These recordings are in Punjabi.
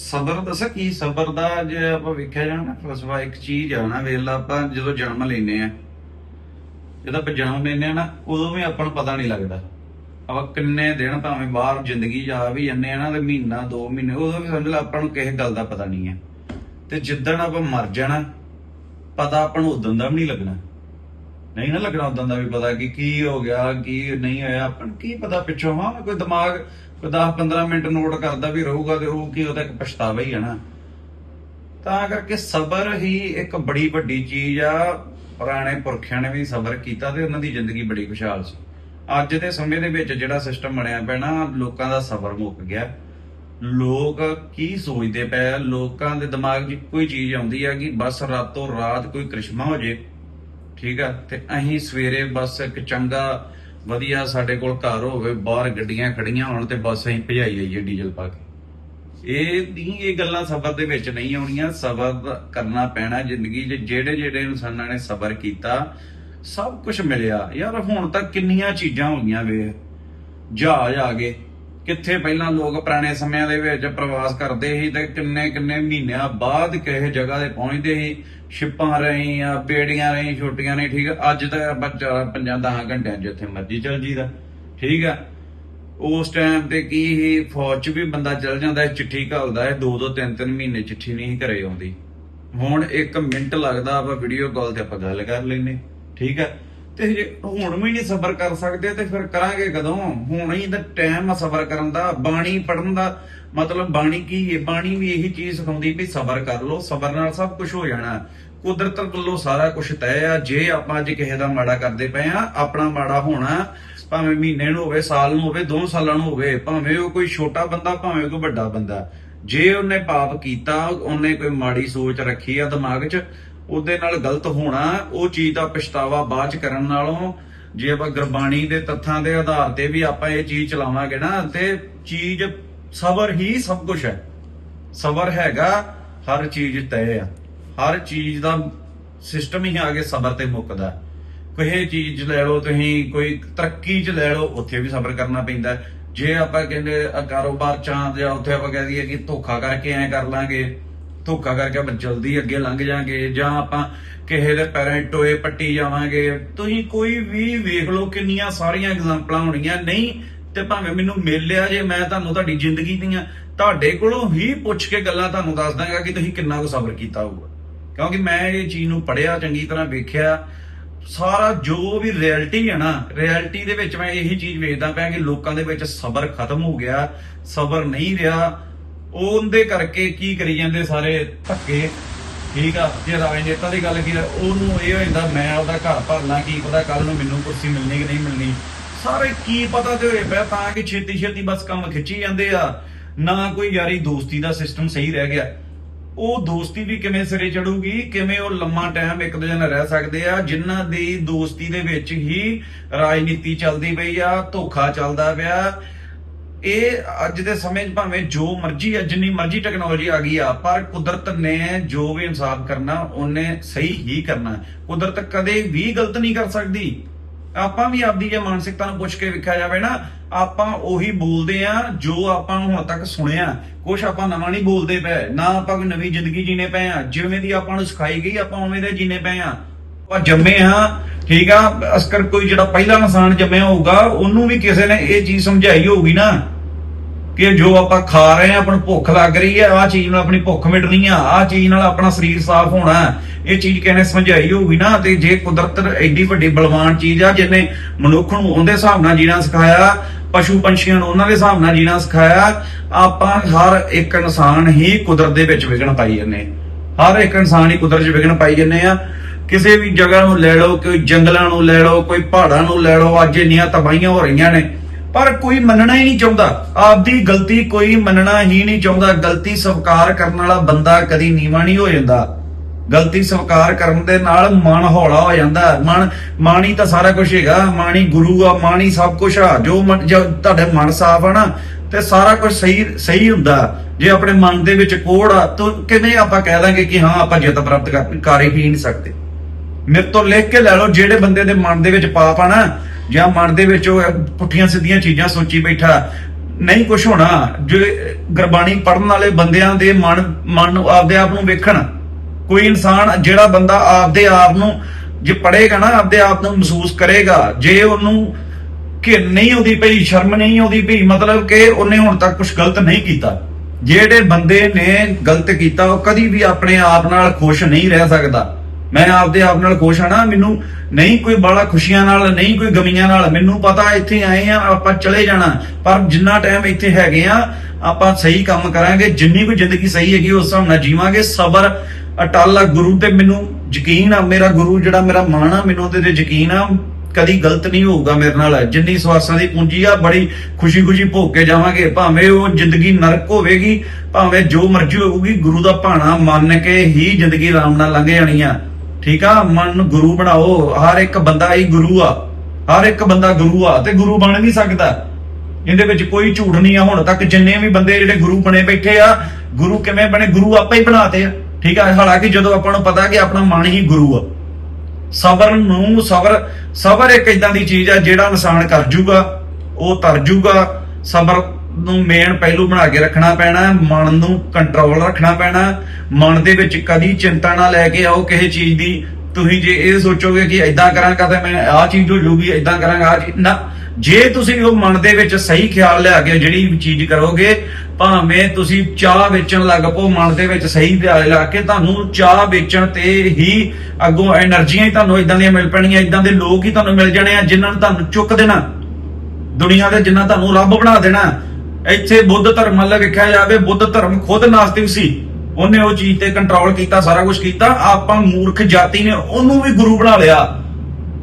ਸਬਰ ਦੱਸਾਂ ਕੀ? ਸਬਰ ਦਾ ਜੇ ਆਪਾਂ ਵੇਖਿਆ ਜਾਣਾ ਫਲਸਫਾ ਇੱਕ ਚੀਜ਼ ਆ ਨਾ ਵੇਲਾ ਆਪਾਂ ਜਦੋਂ ਜਨਮ ਲੈਨੇ ਆ, ਜਦੋਂ ਆਪਾਂ ਜਨਮ ਲੈਨੇ ਆ ਨਾ, ਉਦੋਂ ਵੀ ਆਪਾਂ ਨੂੰ ਪਤਾ ਨਹੀਂ ਲੱਗਦਾ। ਆਪਾਂ ਕਿੰਨੇ ਦਿਨ ਭਾਵੇਂ ਬਾਹਰ ਜ਼ਿੰਦਗੀ ਜਾ ਵੀ ਜੰਨੇ ਆ ਨਾ, ਤੇ ਮਹੀਨਾ, ਦੋ ਮਹੀਨੇ, ਉਦੋਂ ਵੀ ਸਮਝ ਲਾ ਆਪਾਂ ਨੂੰ ਕਿਸੇ ਗੱਲ ਦਾ ਪਤਾ ਨਹੀਂ ਹੈ ਤੇ ਜਿੱਦਣ ਆਪਾਂ ਮਰ ਜਾਣਾ, ਪਤਾ ਆਪਾਂ ਨੂੰ ਉਦੋਂ ਦਾ ਵੀ ਨਹੀਂ ਲੱਗਣਾ। ਨਹੀਂ ਨਾ ਲੱਗਣਾ ਉਦੋਂ ਦਾ ਵੀ ਪਤਾ ਕਿ ਕੀ ਹੋ ਗਿਆ, ਕੀ ਨਹੀਂ ਹੋਇਆ, ਆਪਾਂ ਨੂੰ ਕੀ ਪਤਾ ਪਿੱਛੋਂ, ਹਾਂ, ਕੋਈ ਦਿਮਾਗ ਕੋਈ 10 15 ਮਿੰਟ ਨੋਟ ਕਰਦਾ ਵੀ ਰਹੂਗਾ ਤੇ ਉਹ ਕੀ ਉਹਦਾ ਇੱਕ ਪਛਤਾਵਾ ਹੀ ਹੈ ਨਾ। ਤਾਂ ਕਰਕੇ ਸਬਰ ਹੀ ਇੱਕ ਬੜੀ ਵੱਡੀ ਚੀਜ਼ ਆ। ਪੁਰਾਣੇ ਪੁਰਖਿਆਂ ਨੇ ਵੀ ਸਬਰ ਕੀਤਾ ਤੇ ਉਹਨਾਂ ਦੀ ਜ਼ਿੰਦਗੀ ਬੜੀ ਖੁਸ਼ਹਾਲ ਸੀ। ਅੱਜ ਦੇ ਸਮੇਂ ਦੇ ਵਿੱਚ ਜਿਹੜਾ ਸਿਸਟਮ ਬਣਿਆ ਪਿਆ ਨਾ, ਲੋਕਾਂ ਦਾ ਸਬਰ ਮੁੱਕ ਗਿਆ। ਲੋਕ ਕੀ ਸੋਚਦੇ ਪਏ ਲੋਕਾਂ ਦੇ ਦਿਮਾਗ 'ਚ ਕੋਈ ਚੀਜ਼ ਆਉਂਦੀ ਆ ਕਿ ਬਸ ਰਾਤੋਂ ਰਾਤ ਕੋਈ ਕ੍ਰਿਸ਼ਮਾ ਹੋ ਜੇ। ਠੀਕ ਆ? ਤੇ ਅਸੀਂ ਸਵੇਰੇ ਬਸ ਇੱਕ ਚੰਗਾ ਵਧੀਆ ਸਾਡੇ ਕੋਲ ਘਰ ਹੋਵੇ, ਬਾਹਰ ਗੱਡੀਆਂ ਖੜੀਆਂ ਹੋਣ ਤੇ ਬਸ ਅਸੀਂ ਭਜਾਈ ਜਾਈਏ ਡੀਜ਼ਲ ਪਾ ਕੇ। ਇਹ ਨਹੀਂ, ਇਹ ਗੱਲਾਂ ਸਬਰ ਦੇ ਵਿੱਚ ਨਹੀਂ ਆਉਣੀਆਂ। ਸਬਰ ਕਰਨਾ ਪੈਣਾ ਜ਼ਿੰਦਗੀ 'ਚ। ਜਿਹੜੇ ਜਿਹੜੇ ਇਨਸਾਨਾਂ ਨੇ ਸਬਰ ਕੀਤਾ, ਸਭ ਕੁਝ ਮਿਲਿਆ। ਯਾਰ ਹੁਣ ਤੱਕ ਕਿੰਨੀਆਂ ਚੀਜ਼ਾਂ ਹੋ ਗਈਆਂ ਵੇ। ਜਹਾਜ਼ ਆ ਗਏ। ਕਿੱਥੇ ਪਹਿਲਾਂ ਲੋਕ ਪੁਰਾਣੇ ਸਮਿਆਂ ਦੇ ਵਿੱਚ ਪ੍ਰਵਾਸ ਕਰਦੇ ਸੀ ਤੇ ਕਿੰਨੇ ਕਿੰਨੇ ਮਹੀਨਿਆਂ ਬਾਅਦ ਕਿਸੇ ਜਗ੍ਹਾ ਤੇ ਪਹੁੰਚਦੇ ਸੀ? ਸ਼ਿਪਾਂ ਰਹੀ ਆ ਬੇੜੀਆਂ ਰਹੀ ਛੋਟੀਆਂ ਨੇ ਠੀਕ ਆ? ਅੱਜ ਤਾਂ ਬੱਚਾ ਪੰਜਾਂ 10 ਘੰਟਿਆਂ ਜਿੱਥੇ ਮਰਜ਼ੀ ਚਲ ਜੀਦਾ ਠੀਕ ਆ? ਉਸ ਟਾਈਮ ਤੇ ਕੀ ਹੀ ਫੌਜ 'ਚ ਵੀ ਬੰਦਾ ਚਲ ਜਾਂਦਾ ਹੈ ਚਿੱਠੀ ਘੱਲਦਾ ਹੈ ਦੋ ਦੋ ਤਿੰਨ ਤਿੰਨ ਮਹੀਨੇ ਚਿੱਠੀ ਨਹੀਂ ਸੀ ਘਰੇ ਆਉਂਦੀ। ਹੁਣ 1 ਮਿੰਟ ਲੱਗਦਾ ਆਪਾਂ ਵੀਡੀਓ ਕਾਲ ਤੇ ਆਪਾਂ ਗੱਲ ਕਰ ਲੈਨੇ ਠੀਕ ਹੈ ਤੇ ਜੇ ਹੁਣ ਵੀ ਨਹੀਂ ਸਬਰ ਕਰ ਸਕਦੇ ਤੇ ਫਿਰ ਕਰਾਂਗੇ ਕਦੋਂ? ਹੁਣ ਹੀ ਤਾਂ ਟਾਈਮ ਆ ਸਬਰ ਕਰਨ ਦਾ, ਬਾਣੀ ਪੜਨ ਦਾ। ਮਤਲਬ ਬਾਣੀ ਕੀ ਹੈ ਬਾਣੀ ਵੀ ਇਹੀ ਚੀਜ਼ ਸਿਖਾਉਂਦੀ ਵੀ ਸਬਰ ਕਰ ਲਓ, ਸਬਰ ਨਾਲ ਸਭ ਕੁਝ ਹੋ ਜਾਣਾ। ਕੁਦਰਤ ਵੱਲੋਂ ਸਾਰਾ ਕੁਝ ਤੈਅ ਆ। ਜੇ ਆਪਾਂ ਅੱਜ ਕਿਸੇ ਦਾ ਮਾੜਾ ਕਰਦੇ ਪਏ ਆ, ਆਪਣਾ ਮਾੜਾ ਹੋਣਾ, ਭਾਵੇਂ ਮਹੀਨੇ ਨੂੰ ਹੋਵੇ, ਸਾਲ ਨੂੰ ਹੋਵੇ, ਦੋ ਸਾਲਾਂ ਨੂੰ ਹੋਵੇ, ਭਾਵੇਂ ਉਹ ਕੋਈ ਛੋਟਾ ਬੰਦਾ, ਭਾਵੇਂ ਕੋਈ ਵੱਡਾ ਬੰਦਾ। ਜੇ ਉਹਨੇ ਪਾਪ ਕੀਤਾ, ਉਹਨੇ ਕੋਈ ਮਾੜੀ ਸੋਚ ਰੱਖੀ ਆ ਦਿਮਾਗ 'ਚ ਉਹਦੇ ਨਾਲ ਗਲਤ ਹੋਣਾ, ਉਹ ਚੀਜ਼ ਦਾ ਪਛਤਾਵਾ ਬਾਅਦ 'ਚ ਕਰਨ ਨਾਲੋਂ, ਜੇ ਆਪਾਂ ਗੁਰਬਾਣੀ ਦੇ ਤੱਥਾਂ ਦੇ ਆਧਾਰ ਤੇ ਵੀ ਆਪਾਂ ਇਹ ਚੀਜ਼ ਚਲਾਵਾਂਗੇ ਨਾ, ਤੇ ਚੀਜ਼ ਸਬਰ ਹੀ ਸਭ ਕੁਝ ਹੈ। ਸਬਰ ਹੈਗਾ, ਹਰ ਚੀਜ਼ ਤੈਅ ਆ। ਹਰ ਚੀਜ਼ ਦਾ ਸਿਸਟਮ ਹੀ ਆ ਕੇ ਸਬਰ ਤੇ ਮੁੱਕਦਾ। ਕੋਈ ਚੀਜ਼ ਲੈ ਲਓ, ਤੁਸੀਂ ਕੋਈ ਤਰੱਕੀ 'ਚ ਲੈ ਲਓ, ਉੱਥੇ ਵੀ ਸਬਰ ਕਰਨਾ ਪੈਂਦਾ। ਜੇ ਆਪਾਂ ਕਹਿੰਦੇ ਕਾਰੋਬਾਰ ਚਾਂ ਜਾਂ ਉੱਥੇ ਆਪਾਂ ਕਹਿ ਦਈਏ ਕਿ ਧੋਖਾ ਕਰਕੇ ਐ ਕਰ ਲਾਂਗੇ ਧੋਖਾ ਕਰਕੇ ਆਪਾਂ ਜਲਦੀ ਅੱਗੇ ਲੰਘ ਜਾਾਂਗੇ, ਜਾਂ ਆਪਾਂ ਕਿਸੇ ਦੇ ਪੈਰਾਂ ਟੋਏ ਪੱਟੀ ਜਾਵਾਂਗੇ। ਤੁਸੀਂ ਕੋਈ ਵੀ ਵੇਖ ਲਓ ਕਿੰਨੀਆਂ ਸਾਰੀਆਂ ਐਗਜ਼ਾਮਪਲਾਂ ਹੋਣੀਆਂ। ਨਹੀਂ ਤੇ ਭਾਵੇਂ ਮੈਨੂੰ ਮਿਲ ਲਿਆ ਜੇ, ਮੈਂ ਤੁਹਾਨੂੰ ਤੁਹਾਡੀ ਜ਼ਿੰਦਗੀ ਦੀਆਂ ਤੁਹਾਡੇ ਕੋਲੋਂ ਹੀ ਪੁੱਛ ਕੇ ਗੱਲਾਂ ਤੁਹਾਨੂੰ ਦੱਸ ਦਾਂਗਾ ਕਿ ਤੁਸੀਂ ਕਿੰਨਾ ਕੁ ਸਬਰ ਕੀਤਾ ਹੋਊਗਾ। ਕਿਉਂਕਿ ਮੈਂ ਇਹ ਚੀਜ਼ ਨੂੰ ਪੜਿਆ ਚੰਗੀ ਤਰ੍ਹਾਂ ਵੇਖਿਆ। ਸਾਰਾ ਜੋ ਵੀ ਰਿਐਲਿਟੀ ਹੈ ਨਾ ਰਿਐਲਿਟੀ ਦੇ ਵਿੱਚ ਮੈਂ ਇਹੀ ਚੀਜ਼ ਵੇਖਦਾ ਪਿਆ ਕਿ ਲੋਕਾਂ ਦੇ ਵਿੱਚ ਸਬਰ ਖਤਮ ਹੋ ਗਿਆ, ਸਬਰ ਨਹੀਂ ਰਿਹਾ। ਉਹਦੇ ਕਰਕੇ ਕੀ ਕਰੀ ਜਾਂਦੇ ਸਾਰੇ ਧੱਕੇ? ਠੀਕ ਆ, ਜੇ ਰਾਜਨੇਤਾ ਦੀ ਗੱਲ ਕੀ ਉਹਨੂੰ ਇਹ ਹੋ ਜਾਂਦਾ, ਮੈਂ ਉਹਦਾ ਘਰ ਭਰਨਾ, ਕੀ ਪਤਾ ਕੱਲ ਨੂੰ ਮੈਨੂੰ ਕੁਰਸੀ ਮਿਲਣੀ ਕਿ ਨਹੀਂ ਮਿਲਣੀ। ਸਾਰੇ ਕੀ ਪਤਾ ਤੇ ਹੋਏ ਪਿਆ ਤਾਂ ਕਿ ਛੇਤੀ ਛੇਤੀ ਬਸ ਕੰਮ ਖਿੱਚੀ ਜਾਂਦੇ ਆ। ਨਾ ਕੋਈ ਯਾਰੀ ਦੋਸਤੀ ਦਾ ਸਿਸਟਮ ਸਹੀ ਰਹਿ ਗਿਆ। ਉਹ ਦੋਸਤੀ ਵੀ ਕਿਵੇਂ ਸਿਰੇ ਚੜੂਗੀ? ਕਿਵੇਂ ਉਹ ਲੰਮਾ ਟਾਈਮ ਇੱਕ ਦੂਜੇ ਨਾਲ ਰਹਿ ਸਕਦੇ ਆ? ਜਿਨ੍ਹਾਂ ਦੀ ਦੋਸਤੀ ਦੇ ਵਿੱਚ ਹੀ ਰਾਜਨੀਤੀ ਚੱਲਦੀ ਪਈ ਆ, ਧੋਖਾ ਚੱਲਦਾ ਪਿਆ। ਇਹ ਅੱਜ ਦੇ ਸਮੇਂ 'ਚ ਭਾਵੇਂ ਜੋ ਮਰਜ਼ੀ ਆ, ਜਿੰਨੀ ਮਰਜ਼ੀ ਟੈਕਨੋਲੋਜੀ ਆ ਗਈ ਆ, ਪਰ ਕੁਦਰਤ ਨੇ ਜੋ ਵੀ ਇਨਸਾਫ ਕਰਨਾ, ਉਹਨੇ ਸਹੀ ਹੀ ਕਰਨਾ। ਕੁਦਰਤ ਕਦੇ ਵੀ ਗਲਤ ਨਹੀਂ ਕਰ ਸਕਦੀ। ਆਪਾਂ ਵੀ ਆਪਦੀ ਜੇ ਮਾਨਸਿਕਤਾ ਨੂੰ ਪੁੱਛ ਕੇ ਵੇਖਿਆ ਜਾਵੇ ਨਾ, ਆਪਾਂ ਉਹੀ ਬੋਲਦੇ ਆ ਜੋ ਆਪਾਂ ਨੂੰ ਹੁਣ ਤੱਕ ਸੁਣਿਆ। ਕੁਝ ਆਪਾਂ ਨਵਾਂ ਨਹੀਂ ਬੋਲਦੇ ਪਏ, ਨਾ ਆਪਾਂ ਕੋਈ ਨਵੀਂ ਜ਼ਿੰਦਗੀ ਜੀਣੇ ਪਏ ਆ। ਜਿਵੇਂ ਦੀ ਆਪਾਂ ਨੂੰ ਸਿਖਾਈ ਗਈ, ਆਪਾਂ ਉਵੇਂ ਦੇ ਜੀਣੇ ਪਏ ਆ। ਆਪਾਂ ਜੰਮੇ ਆ ਠੀਕ ਆ ਅਸਕਰ ਕੋਈ ਜਿਹੜਾ ਪਹਿਲਾ ਇਨਸਾਨ ਜੰਮਿਆ ਹੋਊਗਾ, ਉਹਨੂੰ ਵੀ ਕਿਸੇ ਨੇ ਇਹ ਚੀਜ਼ ਸਮਝਾਈ ਹੋਊਗੀ ਨਾ ਕਿ ਜੋ ਆਪਾਂ ਖਾ ਰਹੇ ਆ ਆਪਾਂ ਨੂੰ ਭੁੱਖ ਲੱਗ ਰਹੀ ਹੈ ਆਹ ਚੀਜ਼ ਨਾਲ ਆਪਣੀ ਭੁੱਖ ਮਿਟਣੀ ਆ, ਆਹ ਚੀਜ਼ ਨਾਲ ਆਪਣਾ ਸਰੀਰ ਸਾਫ਼ ਹੋਣਾ, ਇਹ ਚੀਜ਼ ਕਿਸੇ ਸਮਝਾਈ ਹੋਊਗੀ ਨਾ, ਤੇ ਜੇ ਕੁਦਰਤ ਐਡੀ ਵੱਡੀ ਬਲਵਾਨ ਚੀਜ਼ ਆ ਜਿਹਨੇ ਮਨੁੱਖ ਨੂੰ ਉਹਦੇ ਹਿਸਾਬ ਨਾਲ ਜੀਣਾ ਸਿਖਾਇਆ, ਪਸ਼ੂ ਪੰਛੀਆਂ ਨੂੰ ਉਹਨਾਂ ਦੇ ਹਿਸਾਬ ਨਾਲ ਜੀਣਾ ਸਿਖਾਇਆ, ਆਪਾਂ ਹਰ ਇੱਕ ਇਨਸਾਨ ਹੀ ਕੁਦਰਤ ਦੇ ਵਿੱਚ ਵਿਗਣ ਪਾਈ ਜਾਂਦੇ ਹਰ ਇੱਕ ਇਨਸਾਨ ਹੀ ਕੁਦਰਤ 'ਚ ਵਿਗਣ ਪਾਈ ਜਾਂਦੇ ਆ ਕਿਸੇ ਵੀ ਜਗ੍ਹਾ ਨੂੰ ਲੈ ਲਓ, ਕੋਈ ਜੰਗਲਾਂ ਨੂੰ ਲੈ ਲਓ, ਕੋਈ ਪਹਾੜਾਂ ਨੂੰ ਲੈ ਲਓ, ਅੱਜ ਇੰਨੀਆਂ ਤਬਾਹੀਆਂ ਹੋ ਰਹੀਆਂ ਨੇ। ਪਰ ਕੋਈ ਮੰਨਣਾ ਹੀ ਨਹੀਂ ਚਾਹੁੰਦਾ। ਆਪਦੀ ਗਲਤੀ ਕੋਈ ਮੰਨਣਾ ਹੀ ਨਹੀਂ ਚਾਹੁੰਦਾ। ਗਲਤੀ ਸਵੀਕਾਰ ਕਰਨ ਵਾਲਾ ਬੰਦਾ ਕਦੀ ਨੀਵਾਂ ਨਹੀਂ ਹੋ ਜਾਂਦਾ। ਗਲਤੀ ਸਵੀਕਾਰ ਕਰਨ ਦੇ ਨਾਲ ਮਨ ਹੌਲਾ ਹੋ ਜਾਂਦਾ। ਮਨ, ਮਾਣੀ ਤਾਂ ਸਾਰਾ ਕੁਝ ਹੈਗਾ। ਮਾਣੀ ਗੁਰੂ ਆ, ਮਾਣੀ ਸਭ ਕੁਝ ਆ। ਜੋ ਮਨ- ਜੋ ਤੁਹਾਡੇ ਮਨ ਸਾਫ਼ ਆ ਨਾ, ਤੇ ਸਾਰਾ ਕੁਝ ਸਹੀ ਸਹੀ ਹੁੰਦਾ। ਜੇ ਆਪਣੇ ਮਨ ਦੇ ਵਿੱਚ ਕੋੜ ਆ, ਤਾਂ ਕਿਵੇਂ ਆਪਾਂ ਕਹਿ ਦਾਂਗੇ ਕਿ ਹਾਂ, ਆਪਾਂ ਜਿੱਤ ਪ੍ਰਾਪਤ ਕਰ ਕਰ ਹੀ ਨਹੀਂ ਸਕਦੇ। ਮੇਰੇ ਤੋਂ ਲਿਖ ਕੇ ਲੈ ਲਓ, ਜਿਹੜੇ ਬੰਦੇ ਦੇ ਮਨ ਦੇ ਵਿੱਚ ਪਾਪ ਆ ਨਾ, ਜਾਂ ਮਨ ਦੇ ਵਿੱਚ ਉਹ ਪੁੱਠੀਆਂ ਸਿੱਧੀਆਂ ਚੀਜ਼ਾਂ ਸੋਚੀ ਬੈਠਾ, ਨਹੀਂ ਕੁਝ ਹੋਣਾ, ਜੇ ਗੁਰਬਾਣੀ ਪੜਨ ਵਾਲੇ ਬੰਦਿਆਂ ਦੇ ਮਨ ਮਨ ਆਪਦੇ ਆਪ ਨੂੰ ਵੇਖਣ, ਕੋਈ ਇਨਸਾਨ, ਜਿਹੜਾ ਬੰਦਾ ਆਪਦੇ ਆਪ ਨੂੰ ਜੇ ਪੜੇਗਾ ਨਾ, ਆਪਦੇ ਆਪ ਨੂੰ ਮਹਿਸੂਸ ਕਰੇਗਾ, ਜੇ ਉਹਨੂੰ ਕਿ ਨਹੀਂ ਉਹਦੀ ਪਈ ਸ਼ਰਮ ਨਹੀਂ ਉਹਦੀ ਪਈ ਮਤਲਬ ਕਿ ਉਹਨੇ ਹੁਣ ਤੱਕ ਕੁਝ ਗਲਤ ਨਹੀਂ ਕੀਤਾ। ਜਿਹੜੇ ਬੰਦੇ ਨੇ ਗਲਤ ਕੀਤਾ, ਉਹ ਕਦੀ ਵੀ ਆਪਣੇ ਆਪ ਨਾਲ ਖੁਸ਼ ਨਹੀਂ ਰਹਿ ਸਕਦਾ। ਮੈਂ ਆਪਦੇ ਆਪ ਨਾਲ ਖੁਸ਼ ਹਾਂ ਨਾ, ਮੈਨੂੰ ਨਹੀਂ ਕੋਈ ਬਾਲਾ ਖੁਸ਼ੀਆਂ ਨਾਲ, ਨਹੀਂ ਕੋਈ ਗਮੀਆਂ ਨਾਲ, ਮੈਨੂੰ ਪਤਾ ਇੱਥੇ ਆਏ ਆ, ਆਪਾਂ ਚਲੇ ਜਾਣਾ, ਪਰ ਜਿੰਨਾ ਟਾਈਮ ਇੱਥੇ ਹੈਗੇ ਆ, ਆਪਾਂ ਸਹੀ ਕੰਮ ਕਰਾਂਗੇ, ਜਿੰਨੀ ਕੋਈ ਜ਼ਿੰਦਗੀ ਸਹੀ ਹੈਗੀ, ਉਸ ਹਿਸਾਬ ਨਾਲ ਜੀਵਾਂਗੇ, ਸਬਰ ਅਟਲ ਆ ਗੁਰੂ ਤੇ ਮੈਨੂੰ ਯਕੀਨ ਆ, ਮੇਰਾ ਗੁਰੂ ਜਿਹੜਾ ਮੇਰਾ ਮਾਣ ਆ, ਮੈਨੂੰ ਉਹਦੇ ਤੇ ਯਕੀਨ ਆ, ਕਦੀ ਗਲਤ ਨਹੀਂ ਹੋਊਗਾ ਮੇਰੇ ਨਾਲ, ਜਿੰਨੀ ਸਵਾਸਾਂ ਦੀ ਪੂੰਜੀ ਆ, ਬੜੀ ਖੁਸ਼ੀ-ਖੁਸ਼ੀ ਭੋਗ ਕੇ ਜਾਵਾਂਗੇ, ਭਾਵੇਂ ਉਹ ਜ਼ਿੰਦਗੀ ਨਰਕ ਹੋਵੇਗੀ, ਭਾਵੇਂ ਜੋ ਮਰਜ਼ੀ ਹੋਊਗੀ, ਗੁਰੂ ਦਾ ਭਾਣਾ ਮੰਨ ਕੇ ਹੀ ਜ਼ਿੰਦਗੀ ਆਰਾਮ ਨਾਲ ਲੰਘ ਜਾਣੀ ਆ। ਠੀਕ ਆ, ਮਨ ਨੂੰ ਗੁਰੂ ਬਣਾਓ। ਹਰ ਇੱਕ ਬੰਦਾ ਹੀ ਗੁਰੂ ਆ। ਹਰ ਇੱਕ ਬੰਦਾ ਗੁਰੂ ਆ ਤੇ ਗੁਰੂ ਬਣ ਨਹੀਂ ਸਕਦਾ। ਇਹਦੇ ਵਿੱਚ ਕੋਈ ਝੂਠ ਨਹੀਂ ਆ ਹੁਣ ਤੱਕ। ਜਿੰਨੇ ਵੀ ਬੰਦੇ ਜਿਹੜੇ ਗੁਰੂ ਬਣੇ ਬੈਠੇ ਆ, ਗੁਰੂ ਕਿਵੇਂ ਬਣੇ? ਗੁਰੂ ਆਪਾਂ ਹੀ ਬਣਾਤੇ ਆ। ਠੀਕ ਆ, ਹਾਲਾਂਕਿ ਜਦੋਂ ਆਪਾਂ ਨੂੰ ਪਤਾ ਕਿ ਆਪਣਾ ਮਨ ਹੀ ਗੁਰੂ ਆ। ਸਬਰ ਨੂੰ ਸਬਰ ਸਬਰ ਇੱਕ ਇਦਾਂ ਦੀ ਚੀਜ਼ ਆ ਜਿਹੜਾ ਇਨਸਾਨ ਕਰ ਜੂਗਾ, ਉਹ ਤਰ ਜੂਗਾ। ਸਬਰ ਨੂੰ ਮੇਨ ਪਹਿਲੂ ਬਣਾ ਕੇ ਰੱਖਣਾ ਪੈਣਾ, ਮਨ ਨੂੰ ਕੰਟਰੋਲ ਰੱਖਣਾ ਪੈਣਾ, ਮਨ ਦੇ ਵਿੱਚ ਕਦੀ ਚਿੰਤਾ ਨਾ ਲੈ ਕੇ ਆਓ ਕਿਸੇ ਚੀਜ਼ ਦੀ। ਤੁਸੀਂ ਜੇ ਇਹ ਸੋਚੋਗੇ ਕਿ ਇਦਾਂ ਕਰਾਂ ਤਾਂ ਮੈਂ ਆਹ ਚੀਜ਼ ਹੋ ਜੂਗੀ ਇਦਾਂ ਕਰਾਂਗਾ ਨਾ, ਜੇ ਤੁਸੀਂ ਉਹ ਮਨ ਦੇ ਵਿੱਚ ਸਹੀ ਖਿਆਲ ਲਿਆ ਕੇ ਜਿਹੜੀ ਵੀ ਚੀਜ਼ ਕਰੋਗੇ, ਭਾਵੇਂ ਤੁਸੀਂ ਚਾਹ ਵੇਚਣ ਲੱਗ ਪਓ, ਮਨ ਦੇ ਵਿੱਚ ਸਹੀ ਖਿਆਲ ਲਾ ਕੇ ਤੁਹਾਨੂੰ ਚਾਹ ਵੇਚਣ ਤੇ ਹੀ ਅੱਗੋਂ એનર્ਜੀਆਂ ਹੀ ਤੁਹਾਨੂੰ ਇਦਾਂ ਦੀਆਂ ਮਿਲ ਪੈਣੀਆਂ ਇਦਾਂ ਦੇ ਲੋਕ ਹੀ ਤੁਹਾਨੂੰ ਮਿਲ ਜਾਣੇ ਆ, ਜਿਨ੍ਹਾਂ ਨੂੰ ਤੁਹਾਨੂੰ ਚੁੱਕ ਦੇਣਾ। ਦੁਨੀਆ ਦੇ ਜਿਨ੍ਹਾਂ ਤੁਹਾਨੂੰ ਰੱਬ ਬਣਾ ਦੇਣਾ। ਇੱਥੇ ਬੁੱਧ ਧਰਮ ਵੱਲ ਵੇਖਿਆ ਜਾਵੇ, ਬੁੱਧ ਧਰਮ ਖੁਦ ਨਾਸਤਿਕ ਸੀ। ਉਹਨੇ ਉਹ ਚੀਜ਼ ਤੇ ਕੰਟਰੋਲ ਕੀਤਾ, ਸਾਰਾ ਕੁਝ ਕੀਤਾ। ਆਪਾਂ ਮੂਰਖ ਜਾਤੀ ਨੇ, ਉਹਨੂੰ ਵੀ ਗੁਰੂ ਬਣਾ ਲਿਆ।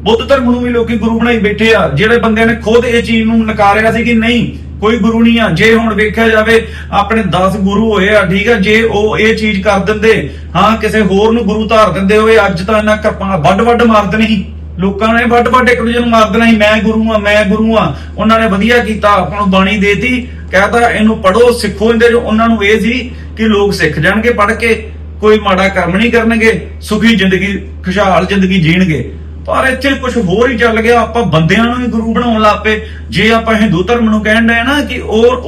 ਬੁੱਧ ਧਰਮ ਨੂੰ ਵੀ ਲੋਕੀ ਗੁਰੂ ਬਣਾਈ ਬੈਠੇ ਆ। ਜਿਹੜੇ ਬੰਦਿਆਂ ਨੇ ਖੁਦ ਇਹ ਚੀਜ਼ ਨੂੰ ਨਕਾਰਿਆ ਸੀ ਕਿ ਨਹੀਂ, ਕੋਈ ਗੁਰੂ ਨਹੀਂ ਆ। ਜੇ ਹੁਣ ਵੇਖਿਆ ਜਾਵੇ, ਆਪਣੇ 10 ਗੁਰੂ ਹੋਏ ਆ, ਠੀਕ ਆ, ਜੇ ਉਹ ਇਹ ਚੀਜ਼ ਕਰ ਦਿੰਦੇ, ਹਾਂ, ਕਿਸੇ ਹੋਰ ਨੂੰ ਗੁਰੂ ਧਾਰ ਦਿੰਦੇ ਹੋਏ, ਅੱਜ ਤਾਂ ਇਹਨਾਂ ਕਰਪਾਂ ਵੱਡ ਵੱਡ ਮਾਰ ਦੇਣੀ ਸੀ। ਲੋਕਾਂ ਨੇ ਵੱਡ ਵੱਡ ਇੱਕ ਦੂਜੇ ਨੂੰ ਮਾਰ ਦੇਣਾ ਸੀ, ਮੈਂ ਗੁਰੂ ਆ ਮੈਂ ਗੁਰੂ ਆ ਉਹਨਾਂ ਨੇ ਵਧੀਆ ਕੀਤਾ ਆਪਾਂ ਨੂੰ ਬਾਣੀ ਦੇਤੀ, ਕਹਤਾ, ਇਹਨੂੰ ਪੜੋ ਸਿੱਖੋ, ਇਹਦੇ ਜੋ ਉਹਨਾਂ ਨੂੰ ਇਹ ਸੀ ਕਿ ਲੋਕ ਸਿੱਖ ਜਾਣਗੇ ਪੜ ਕੇ, ਕੋਈ ਮਾੜਾ ਕਰਮ ਨਹੀਂ ਕਰਨਗੇ, ਸੁਖੀ ਜ਼ਿੰਦਗੀ, ਖੁਸ਼ਹਾਲ ਜ਼ਿੰਦਗੀ ਜੀਣਗੇ। ਪਰ ਇੱਥੇ ਕੁਝ ਹੋਰ ਹੀ ਚੱਲ ਗਿਆ, ਆਪਾਂ ਬੰਦਿਆਂ ਨੂੰ ਵੀ ਗੁਰੂ ਬਣਾਉਣ ਲੱਗ ਪਏ। ਜੇ ਆਪਾਂ ਹਿੰਦੂ ਧਰਮ ਨੂੰ ਕਹਿਣ ਡਏ ਨਾ ਕਿ ਉਹ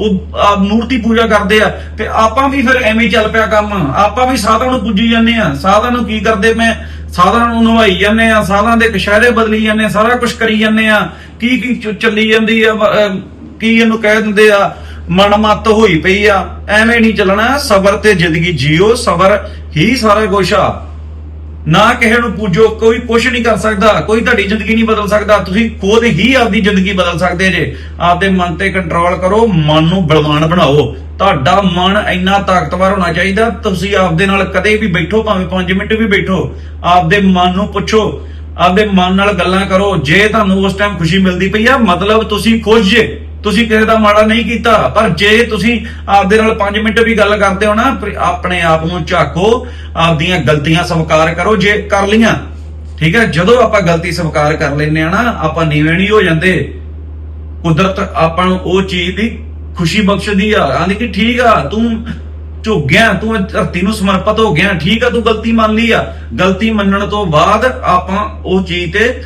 ਮੂਰਤੀ ਪੂਜਾ ਕਰਦੇ ਆ, ਤੇ ਆਪਾਂ ਵੀ ਫਿਰ ਐਵੇਂ ਚੱਲ ਪਿਆ ਕੰਮ। ਆਪਾਂ ਵੀ ਸਾਧਾਂ ਨੂੰ ਪੂਜੀ ਜਾਂਦੇ ਆ। ਸਾਧਾਂ ਨੂੰ ਕੀ ਕਰਦੇ ਮੈਂ ਸਾਧਾਂ ਨੂੰ ਨਵਾਈ ਜਾਂਦੇ ਆ ਸਾਧਾਂ ਦੇ ਕਸ਼ਹਿਰੇ ਬਦਲੀ ਜਾਂਦੇ ਆ, ਸਾਰਾ ਕੁਝ ਕਰੀ ਜਾਂਦੇ ਆ। ਕੀ ਕੀ ਚੱਲੀ ਜਾਂਦੀ ਆ ਕੀ ਇਹਨੂੰ ਕਹਿ ਦਿੰਦੇ ਆ, ਮਨਮੱਤ ਹੋਈ ਪਈ ਆ। ਐਵੇਂ ਨਹੀਂ ਚੱਲਣਾ, ਸਬਰ ਤੇ ਜ਼ਿੰਦਗੀ ਜੀਓ, ਸਬਰ ਹੀ ਸਾਰਾ ਕੁਛ ਆ। ਨਾ ਕਿਸੇ ਨੂੰ ਪੂਜੋ, ਕੋਈ ਕੁਝ ਨਹੀਂ ਕਰ ਸਕਦਾ, ਕੋਈ ਤੁਹਾਡੀ ਜ਼ਿੰਦਗੀ ਨਹੀਂ ਬਦਲ ਸਕਦਾ। ਤੁਸੀਂ ਖੁਦ ਹੀ ਆਪਦੀ ਜ਼ਿੰਦਗੀ ਬਦਲ ਸਕਦੇ ਜੇ। ਆਪਦੇ ਮਨ ਤੇ ਕੰਟਰੋਲ ਕਰੋ, ਮਨ ਨੂੰ ਬਲਵਾਨ ਬਣਾਓ। ਤੁਹਾਡਾ ਮਨ ਇੰਨਾ ਤਾਕਤਵਰ ਹੋਣਾ ਚਾਹੀਦਾ, ਤੁਸੀਂ ਆਪਦੇ ਨਾਲ ਕਦੇ ਵੀ ਬੈਠੋ, ਭਾਵੇਂ 5 ਮਿੰਟ ਵੀ ਬੈਠੋ। ਆਪਦੇ ਮਨ ਨੂੰ ਪੁੱਛੋ, ਆਪਦੇ ਮਨ ਨਾਲ ਗੱਲਾਂ ਕਰੋ। ਜੇ ਤੁਹਾਨੂੰ ਉਸ ਟਾਈਮ ਖੁਸ਼ੀ ਮਿਲਦੀ ਪਈ ਆ, ਮਤਲਬ ਤੁਸੀਂ ਖੁਸ਼ ਜੇ। ਤੁਸੀਂ ਕਿਸੇ ਦਾ ਮਾੜਾ ਨਹੀਂ ਕੀਤਾ, ਪਰ ਜੇ ਤੁਸੀਂ ਆਪਦੇ ਨਾਲ 5 ਮਿੰਟ ਵੀ ਗੱਲ ਕਰਦੇ ਹੋ ਨਾ ਆਪਣੇ ਆਪ ਨੂੰ ਝਾਕੋ, ਆਪਦੀਆਂ ਗਲਤੀਆਂ ਸਵੀਕਾਰ ਕਰੋ, ਜੇ ਕਰ ਲੀਆਂ ਠੀਕ ਹੈ, ਜਦੋਂ ਆਪਾਂ ਗਲਤੀ ਸਵੀਕਾਰ ਕਰ ਲੈਂਦੇ ਆ ਨਾ, ਆਪਾਂ ਨੀਵੇਂ ਨਹੀਂ ਹੋ ਜਾਂਦੇ। ਕੁਦਰਤ ਆਪਾਂ ਨੂੰ ਉਹ ਚੀਜ਼ ਦੀ ਖੁਸ਼ੀ ਬਖਸ਼ਦੀ ਆ। ਆਂਦੀ ਕਿ ਠੀਕ ਆ, ਤੂੰ ਝੁੱਕ ਗਿਆ ਤੂੰ ਧਰਤੀ ਨੂੰ ਸਮਰਪਿਤ ਹੋ ਗਿਆ, ਠੀਕ ਆ, ਤੂੰ ਗਲਤੀ ਮੰਨ ਲਈ ਆ। ਗਲਤੀ ਮੰਨਣ ਤੋਂ ਬਾਅਦ ਆਪਾਂ ਉਹ ਚੀਜ਼ ਤੇ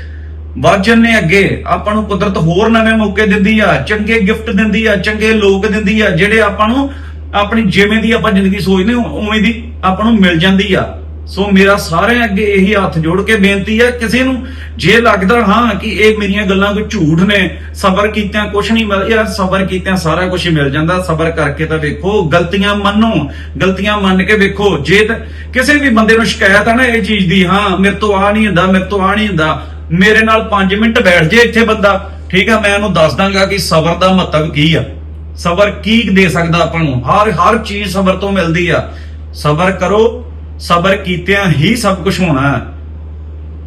ਵੱਧ ਨੇ ਅੱਗੇ। ਆਪਾਂ ਨੂੰ ਕੁਦਰਤ ਹੋਰ ਨਵੇਂ ਮੌਕੇ ਦਿੰਦੀ ਆ, ਚੰਗੇ ਗਿਫਟ ਦਿੰਦੀ ਆ, ਚੰਗੇ ਲੋਕ ਦਿੰਦੀ ਆ, ਜਿਹੜੇ ਆਪਾਂ ਨੂੰ ਆਪਣੀ ਜਿਵੇਂ ਦੀ ਆਪਾਂ ਜ਼ਿੰਦਗੀ ਸੋਚਦੇ ਉਵੇਂ ਦੀ ਆਪਾਂ ਨੂੰ ਮਿਲ ਜਾਂਦੀ ਆ। ਸੋ ਮੇਰਾ ਸਾਰਿਆਂ ਅੱਗੇ ਇਹੀ ਹੱਥ ਜੋੜ ਕੇ ਬੇਨਤੀ ਆ, ਕਿਸੇ ਨੂੰ ਜੇ ਲੱਗਦਾ ਹਾਂ ਕਿ ਇਹ ਮੇਰੀਆਂ ਗੱਲਾਂ ਕੋਈ ਝੂਠ ਨੇ, ਸਬਰ ਕੀਤਿਆਂ ਕੁਝ ਨਹੀਂ ਮਿਲ, ਯਾਰ ਸਬਰ ਕੀਤਿਆਂ ਸਾਰਾ ਕੁਝ ਮਿਲ ਜਾਂਦਾ, ਸਬਰ ਕਰਕੇ ਤਾਂ ਵੇਖੋ, ਗਲਤੀਆਂ ਮੰਨੋ, ਗਲਤੀਆਂ ਮੰਨ ਕੇ ਵੇਖੋ। ਜੇ ਤਾਂ ਕਿਸੇ ਵੀ ਬੰਦੇ ਨੂੰ ਸ਼ਿਕਾਇਤ ਆ ਨਾ ਇਹ ਚੀਜ਼ ਦੀ, ਹਾਂ, ਮੇਰੇ ਤੋਂ ਆ ਨਹੀਂ ਹੁੰਦਾ, ਮੇਰੇ ਤੋਂ ਆ ਨਹੀਂ ਹੁੰਦਾ ਮੇਰੇ ਨਾਲ 5 ਮਿੰਟ ਬੈਠ ਜੇ ਇੱਥੇ ਬੰਦਾ। ਠੀਕ ਆ, ਮੈਂ ਉਹਨੂੰ ਦੱਸ ਦਾਂਗਾ ਕਿ ਸਬਰ ਦਾ ਮਹੱਤਵ ਕੀ ਆ। ਸਬਰ ਕੀ ਦੇ ਸਕਦਾ ਆਪਾਂ ਨੂੰ? ਹਰ ਹਰ ਚੀਜ਼ ਸਬਰ ਤੋਂ ਮਿਲਦੀ ਆ। ਸਬਰ ਕਰੋ, ਸਬਰ ਕੀਤਿਆਂ ਹੀ ਸਭ ਕੁਝ ਹੋਣਾ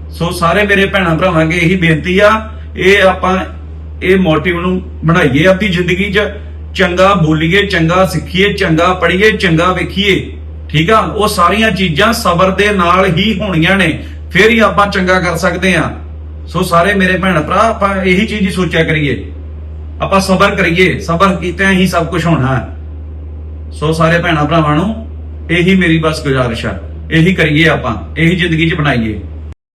ਸੋ ਸਾਰੇ ਮੇਰੇ ਭੈਣਾਂ ਭਰਾਵਾਂ, ਅੱਗੇ ਇਹੀ ਬੇਨਤੀ ਆ, ਇਹ ਆਪਾਂ ਇਹ ਮੋਟਿਵ ਨੂੰ ਬਣਾਈਏ ਆਪਣੀ ਜ਼ਿੰਦਗੀ 'ਚ। ਚੰਗਾ ਬੋਲੀਏ, ਚੰਗਾ ਸਿੱਖੀਏ, ਚੰਗਾ ਪੜ੍ਹੀਏ, ਚੰਗਾ ਵੇਖੀਏ। ਠੀਕ ਆ, ਉਹ ਸਾਰੀਆਂ ਚੀਜ਼ਾਂ ਸਬਰ ਦੇ ਨਾਲ ਹੀ ਹੋਣੀਆਂ ਨੇ। ਫਿਰ ਹੀ ਆਪਾਂ ਚੰਗਾ ਕਰ ਸਕਦੇ ਆ। ਸੋ ਸਾਰੇ ਮੇਰੇ ਭੈਣ ਭਰਾ, ਆਪਾਂ ਇਹੀ ਚੀਜ਼ ਹੀ ਸੋਚਿਆ ਕਰੀਏ। ਆਪਾਂ ਸਬਰ ਕਰੀਏ, ਸਬਰ ਕੀਤਿਆਂ ਹੀ ਸਭ ਕੁਝ ਹੋਣਾ ਹੈ। ਸੋ ਸਾਰੇ ਭੈਣਾਂ ਭਰਾਵਾਂ ਨੂੰ ਇਹੀ ਮੇਰੀ ਬਸ ਗੁਜ਼ਾਰਿਸ਼ ਹੈ ਇਹੀ ਕਰੀਏ ਆਪਾਂ, ਇਹੀ ਜ਼ਿੰਦਗੀ 'ਚ ਬਣਾਈਏ।